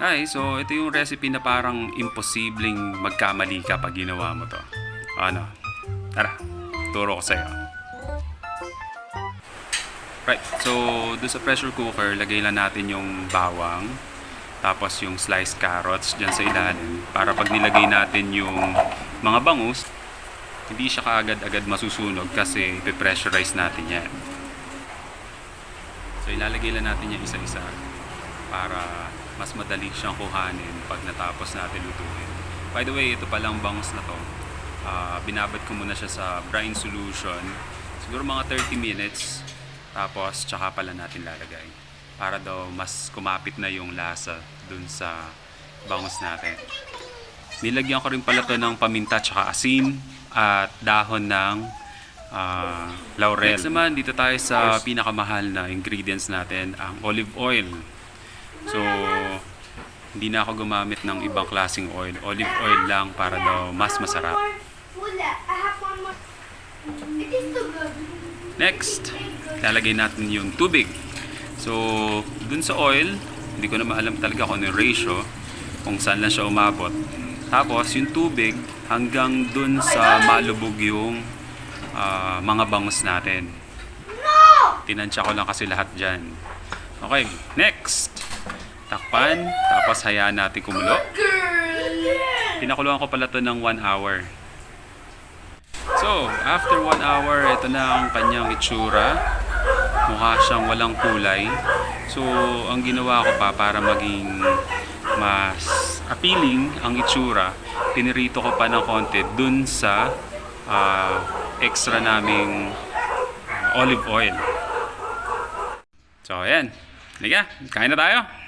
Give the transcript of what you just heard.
Ay, so ito yung recipe na parang imposibleng magkamali ka pag ginawa mo to. Ano? Tara, turo ko sa'yo. Right, so doon sa pressure cooker, lagay lang natin yung bawang, tapos yung sliced carrots dyan sa ilalim para pag nilagay natin yung mga bangus, hindi siya kaagad-agad masusunog kasi ipipressurize natin yan. So ilalagay lang natin yung isa-isa para mas madali siyang kuhanin pag natapos natin lutuin. By the way, ito palang bangus na to. ah, binabad ko muna siya sa brine solution. Siguro mga 30 minutes. Tapos, tsaka pala natin lalagay. Para daw mas kumapit na yung lasa dun sa bangus natin. Nilagyan ko rin pala to ng paminta tsaka asin at dahon ng ah, laurel. Next naman, dito tayo sa pinakamahal na ingredients natin, ang olive oil. So, hindi na ako gumamit ng ibang klaseng oil. Olive oil lang para daw mas masarap. Next, lalagay natin yung tubig. So, dun sa oil, hindi ko na maalam talaga kung ano yung ratio, kung saan lang siya umabot. Tapos, yung tubig, hanggang dun sa malubog yung ah, mga bangus natin. Tinansya ko lang kasi lahat dyan. Okay, next. Takpan, tapos hayaan natin kumulo. Pinakuluan ko pala to ng 1 hour. So, after 1 hour, ito na ang kanyang itsura. Mukha siyang walang kulay. So, ang ginawa ko pa para maging mas appealing ang itsura, pinirito ko pa ng konti dun sa ah, extra naming ah, olive oil. So, ayan. Liga, kain na tayo.